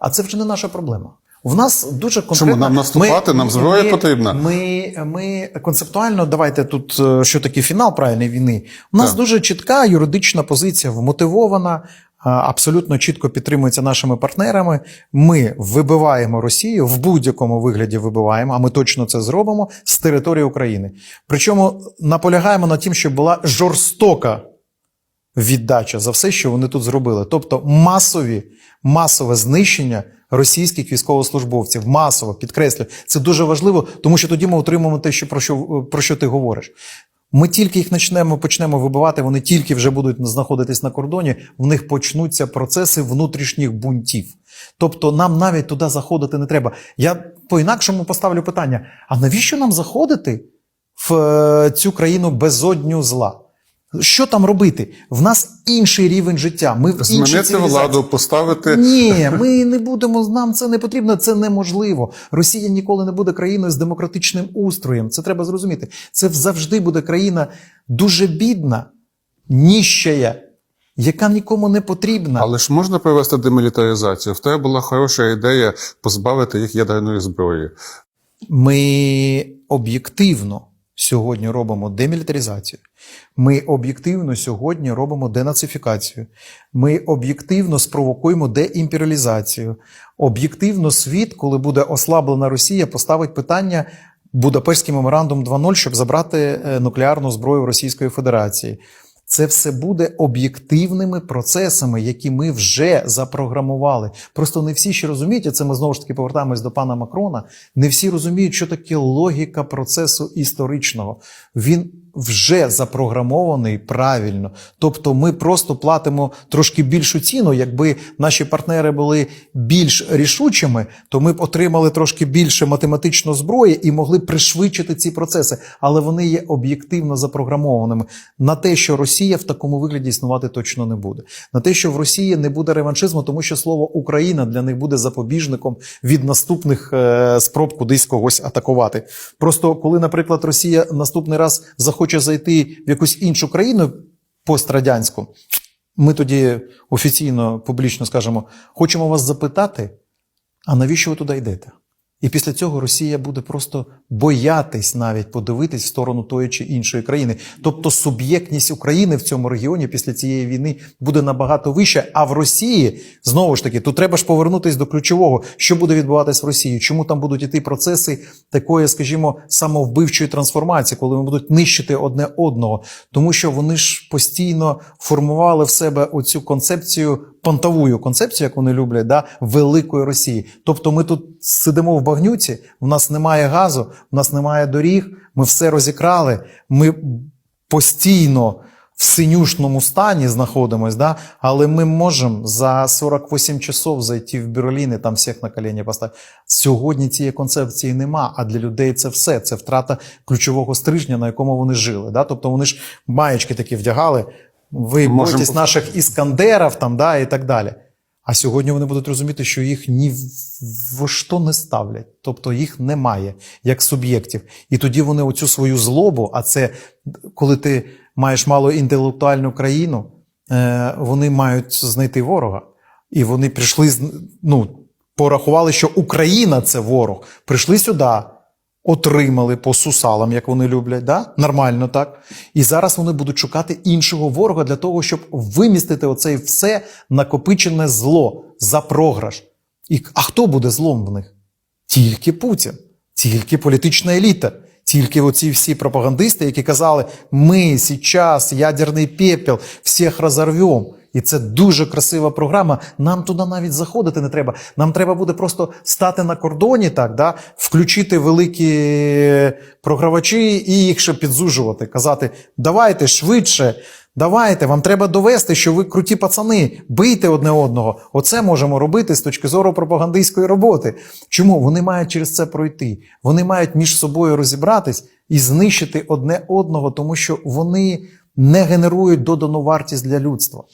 А це вже не наша проблема. В нас дуже конкретно... нам наступати? Нам зброя потрібна? Ми, ми концептуально, давайте тут е, що таке фінал правильної війни. У нас Так. дуже чітка юридична позиція, вмотивована, абсолютно чітко підтримується нашими партнерами. Ми вибиваємо Росію в будь-якому вигляді вибиваємо, а ми точно це зробимо з території України. Причому наполягаємо на тім, щоб була жорстока віддача за все, що вони тут зробили. Тобто масові, масове знищення російських військовослужбовців. Масово, підкреслюю. Це дуже важливо, тому що тоді ми отримаємо те, що про що, про що ти говориш. Ми тільки їх почнемо, почнемо вибивати, вони тільки вже будуть знаходитись на кордоні, в них почнуться процеси внутрішніх бунтів. Тобто нам навіть туди заходити не треба. Я по-інакшому поставлю питання: а навіщо нам заходити в е, цю країну безодню зла? Що там робити? В нас інший рівень життя. Ми в Змінити владу, поставити Ні, ми не будемо. Нам це не потрібно, це неможливо. Росія ніколи не буде країною з демократичним устроєм. Це треба зрозуміти. Це завжди буде країна дуже бідна, ніщая, яка нікому не потрібна. Але ж можна провести демілітаризацію. В тебе була хороша ідея позбавити їх ядерної зброї. Ми об'єктивно сьогодні робимо демілітаризацію. Ми об'єктивно сьогодні робимо денацифікацію. Ми об'єктивно спровокуємо деімперіалізацію. Об'єктивно світ, коли буде ослаблена Росія, поставить питання Будапештський меморандум 2.0, щоб забрати е, нуклеарну зброю Російської Федерації. Це все буде об'єктивними процесами, які ми вже запрограмували. Просто не всі ще розуміють, і це ми знову ж таки повертаємось до пана Макрона. Не всі розуміють, що таке логіка процесу історичного. Він вже запрограмований правильно. Тобто ми просто платимо трошки більшу ціну. Якби наші партнери були більш рішучими, то ми б отримали трошки більше математичної зброї і могли пришвидшити ці процеси. Але вони є об'єктивно запрограмованими на те, що Росія в такому вигляді існувати точно не буде. На те, що в Росії не буде реваншизму, тому що слово Україна для них буде запобіжником від наступних е, спроб кудись когось атакувати. Просто коли, наприклад, Росія наступний раз захоче зайти в якусь іншу країну пострадянську, ми тоді офіційно публічно скажемо: хочемо вас запитати, а навіщо ви туди йдете? І після цього Росія буде просто боятись навіть подивитись в сторону тої чи іншої країни. Тобто суб'єктність України в цьому регіоні після цієї війни буде набагато вища. А в Росії знову ж таки, тут треба ж повернутися до ключового, що буде відбуватись в Росії, чому там будуть іти процеси такої, скажімо, самовбивчої трансформації, коли вони будуть нищити одне одного, тому що вони ж постійно формували в себе оцю концепцію. Понтовую концепцію, як вони люблять, да, великої Росії. Тобто ми тут сидимо в багнюці, в нас немає газу, в нас немає доріг, ми все розікрали, ми постійно в синюшному стані знаходимось, да, але ми можемо за 48 часов зайти в Берлін і там всіх на коліні поставити. Сьогодні цієї концепції нема, а для людей це все. Це втрата ключового стрижня, на якому вони жили. Да? Тобто вони ж маєчки такі вдягали. Ви бойтесь наших іскандерів там, да, і так далі. А сьогодні вони будуть розуміти, що їх ні в- що не ставлять, тобто їх немає як суб'єктів. І тоді вони оцю свою злобу, а це коли ти маєш мало інтелектуальну країну, е, вони мають знайти ворога. І вони прийшли ну, порахували, що Україна це ворог. Прийшли сюди, отримали по сусалам, як вони люблять, да? нормально так. І зараз вони будуть шукати іншого ворога для того, щоб вимістити оце все накопичене зло за програш. І, а хто буде злом в них? Тільки Путін, тільки політична еліта, тільки оці всі пропагандисти, які казали, ми зараз ядерний пепел, всіх розорвемо. І це дуже красива програма. Нам туди навіть заходити не треба. Нам треба буде просто стати на кордоні, так, да? включити великі програвачі і їх ще підзужувати, казати: давайте швидше, давайте, вам треба довести, що ви круті пацани, бийте одне одного. Оце можемо робити з точки зору пропагандистської роботи. Чому? Вони мають через це пройти. Вони мають між собою розібратись і знищити одне одного, тому що вони не генерують додану вартість для людства.